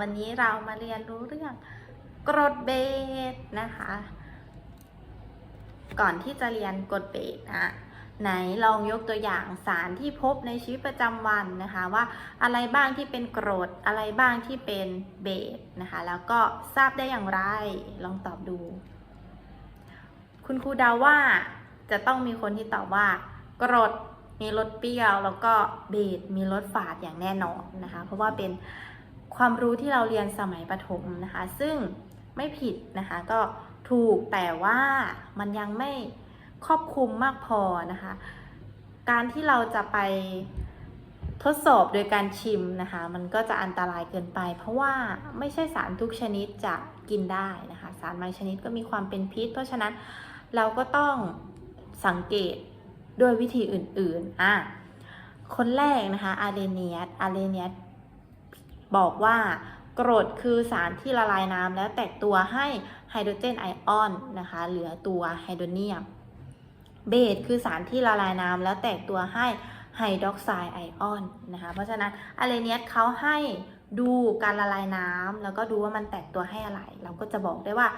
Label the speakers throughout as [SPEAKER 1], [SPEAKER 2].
[SPEAKER 1] วันนี้เรามาเรียนรู้เรื่องกรดเบสนะคะ ก่อนที่จะเรียนกรดเบสนะไหนลองยกตัวอย่างสารที่พบในชีวิตประจำวันนะคะ ว่าอะไรบ้างที่เป็นกรดอะไรบ้างที่เป็นเบสนะคะ แล้วก็ทราบได้อย่างไรลองตอบดู คุณครูเดาว่าจะต้องมีคนที่ตอบว่า กรดมีรสเปรี้ยว แล้วก็เบสมีรสฝาดอย่างแน่นอนนะคะ เพราะว่าเป็น ความรู้ที่เราเรียนสมัยประถมนะคะ ซึ่งไม่ผิดนะคะก็ถูกแต่ว่ามันยังไม่ครอบคลุมมากพอนะคะ การที่เราจะไปทดสอบโดยการชิมนะคะ มันก็จะอันตรายเกินไป เพราะว่าไม่ใช่สารทุกชนิดจะกินได้นะคะ สารบางชนิดก็มีความเป็นพิษ เพราะฉะนั้นเราก็ต้องสังเกตด้วยวิธีอื่นๆอะคนแรกนะคะอาเรเนียสอาเรเนียส บอกว่ากรดคือสารที่ละลายน้ำแล้วแตกตัวให้ไฮโดรเจนไอออนนะคะเหลือตัวไฮโดรเนียม เบสคือสารที่ละลายน้ำแล้วแตกตัวให้ไฮดรอกไซด์ไอออนนะคะเพราะฉะนั้นอาเรเนียสเขาให้ดูการละลายน้ำแล้วก็ดูว่ามันแตกตัวให้อะไร เราก็จะบอกได้ว่า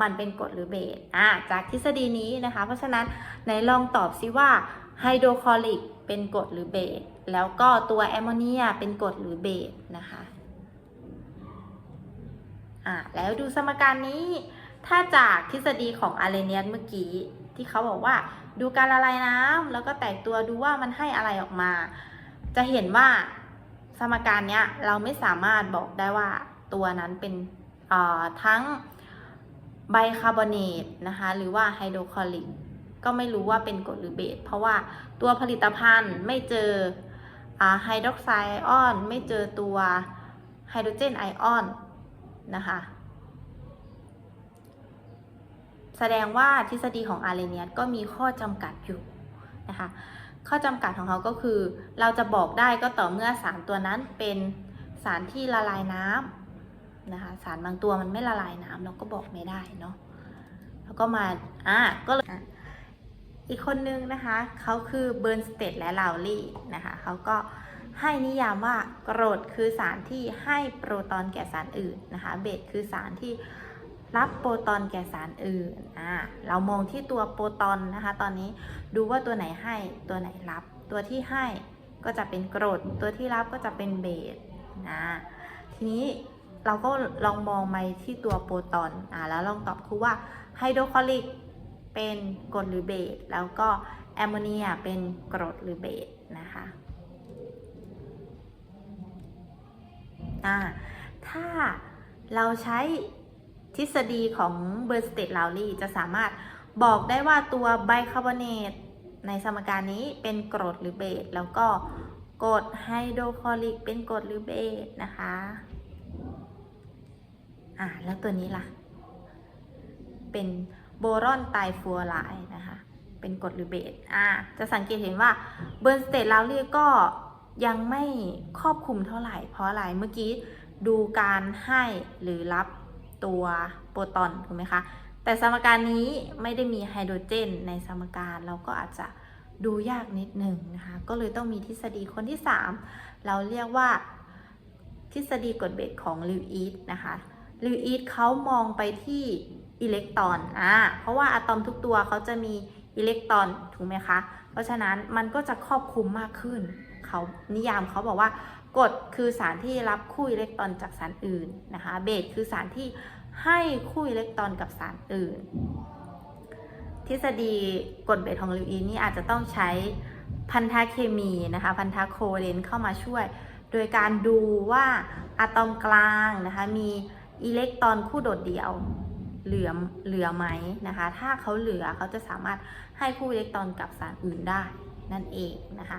[SPEAKER 1] มันเป็นกรดหรือเบสอะจากทฤษฎีนี้นะคะ เพราะฉะนั้นไหนลองตอบซิว่าไฮโดรคลอริกเป็นกรดหรือเบส แล้วก็ตัวแอมโมเนียเป็นกรดหรือเบสนะคะอะแล้วดูสมการนี้ ถ้าจากทฤษฎีของอาเรเนียสเมื่อกี้ ที่เขาบอกว่าดูการละลายน้ำแล้วก็แตกตัวดูว่ามันให้อะไรออกมา จะเห็นว่าสมการเนี้ยเราไม่สามารถบอกได้ว่าตัวนั้นเป็นเอ่อทั้งไบคาร์บอเนตนะคะหรือว่าไฮโดรคลอริกก็ไม่รู้ว่าเป็นกรดหรือเบสเพราะว่าตัวผลิตภัณฑ์ไม่เจอ ไฮดรอกไซด์ไอออน ไม่เจอตัวไฮโดรเจนไอออนนะคะแสดงว่าทฤษฎีของอาร์เรเนียสก็มีข้อจำกัดอยู่นะคะข้อจำกัดของเขาก็คือ เราจะบอกได้ก็ต่อเมื่อสารตัวนั้นเป็นสารที่ละลายน้ำนะคะสารบางตัวมันไม่ละลายน้ำเราก็บอกไม่ได้เนาะแล้วก็มาอะก็เลย อีกคนนึงนะคะเขาคือเบิร์นสเตดและลาวลี่นะคะเขาก็ให้นิยามว่ากรดคือสารที่ให้โปรตอนแก่สารอื่นนะคะเบสคือสารที่รับโปรตอนแก่สารอื่นอ่าเรามองที่ตัวโปรตอนนะคะตอนนี้ดูว่าตัวไหนให้ตัวไหนรับ ตัวที่ให้ก็จะเป็นกรด ตัวที่รับก็จะเป็นเบสนะทีนี้เราก็ลองมองไปที่ตัวโปรตอนอ่าแล้วลองตอบครูว่าไฮโดรคลอริก เป็นกรดหรือเบสแล้วก็แอมโมเนียเป็นกรดหรือเบสนะคะอ่าถ้าเราใช้ทฤษฎีของเบอร์สเต l ล w ลี่จะสามารถบอกได้ว่าตัวไบคาร์บอเนตในสมการนี้เป็นกรดหรือเบสแล้วก็กรดไฮโดรคลอริกเป็นกรดหรือเบสนะคะอ่าแล้วตัวนี้ล่ะ เป็น โบรอนไตรฟลูออไรด์นะคะ เป็นกรดหรือเบสอ่าจะสังเกตเห็นว่าเบอร์สเต l ล w ลี่ก็ยังไม่ครอบคลุมเท่าไหร่ เพราะอะไรเมื่อกี้ดูการให้หรือรับตัวโปรตอนถูกไหมคะ แต่สมการนี้ไม่ได้มีไฮโดรเจนในสมการเราก็อาจจะดูยากนิดหนึ่งนะคะ ก็เลยต้องมีทฤษฎีคนที่ 3 เราเรียกว่าทฤษฎีกฎเบสของลิวอีทนะคะลิวอีทเขามองไปที่ อิเล็กตรอนอ่าเพราะว่าอะตอมทุกตัวเขาจะมีอิเล็กตรอนถูกไหมคะ เพราะฉะนั้นมันก็จะครอบคลุมมากขึ้นเขานิยามเขาบอกว่ากรดคือสารที่รับคู่อิเล็กตรอนจากสารอื่นนะคะเบสคือสารที่ให้คู่อิเล็กตรอนกับสารอื่น ทฤษฎีกฎเบสของลิวอีนนี่อาจจะต้องใช้พันธะเคมีนะคะพันธะโคเรนเข้ามาช่วย โดยการดูว่าอะตอมกลางนะคะมีอิเล็กตรอนคู่โดดเดี่ยว เหลือเหลือไหมนะคะ ถ้าเขาเหลือเขาจะสามารถให้คู่อิเล็กตรอนกับสารอื่นได้นั่นเองนะคะ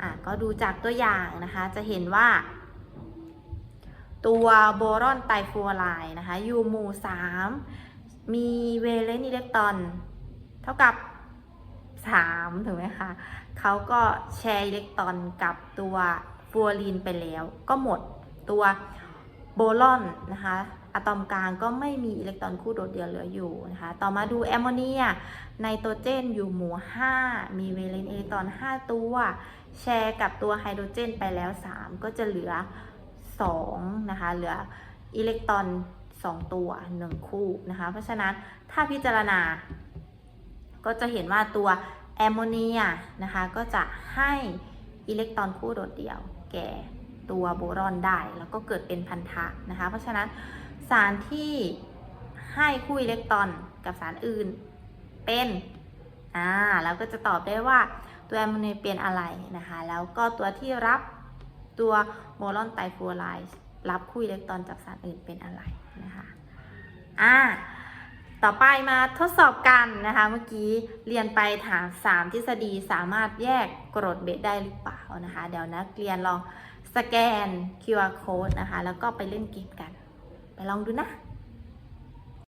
[SPEAKER 1] อะก็ดูจากตัวอย่างนะคะ จะเห็นว่า ตัวโบรอนไตรฟลูออไรด์นะคะอยู่หมู่3มีเวเลนต์อิเล็กตรอน เท่ากับ3ถูกไหมคะเขาก็แชร์อิเล็กตรอนกับตัวฟลูออรีนไปแล้ว ก็หมดตัวโบรอนนะคะ อะตอมกลางก็ไม่มีอิเล็กตรอนคู่โดดเดี่ยวเหลืออยู่นะคะ ต่อมาดูแอมโมเนียไนโตรเจนอยู่หมู่ 5 มีเวเลนต์อิเล็กตรอน 5 ตัว แชร์กับตัวไฮโดรเจนไปแล้ว 3 ก็จะเหลือ 2 นะคะ เหลืออิเล็กตรอน 2 ตัว 1 คู่นะคะ เพราะฉะนั้นถ้าพิจารณา ก็จะเห็นว่าตัวแอมโมเนียนะคะ ก็จะให้อิเล็กตรอนคู่โดดเดี่ยวแก่ตัวโบรอนได้ แล้วก็เกิดเป็นพันธะนะคะ เพราะฉะนั้น สารที่ให้คู่อิเล็กตรอนกับสารอื่นเป็นอ่าแล้วก็จะตอบได้ว่าตัวแอมโมเนียเป็นอะไรนะคะ แล้วก็ตัวที่รับตัวโบรอนไตรฟลูอไรด์รับคู่อิเล็กตรอนจากสารอื่นเป็นอะไรนะคะอ่าต่อไปมาทดสอบกันนะคะ เมื่อกี้เรียนไปถาม 3 ทฤษฎีสามารถแยกกรดเบสได้หรือเปล่านะคะ เดี๋ยวนักเรียนลองสแกน QR code นะคะ แล้วก็ไปเล่นเกมกัน ไปลองดูนะ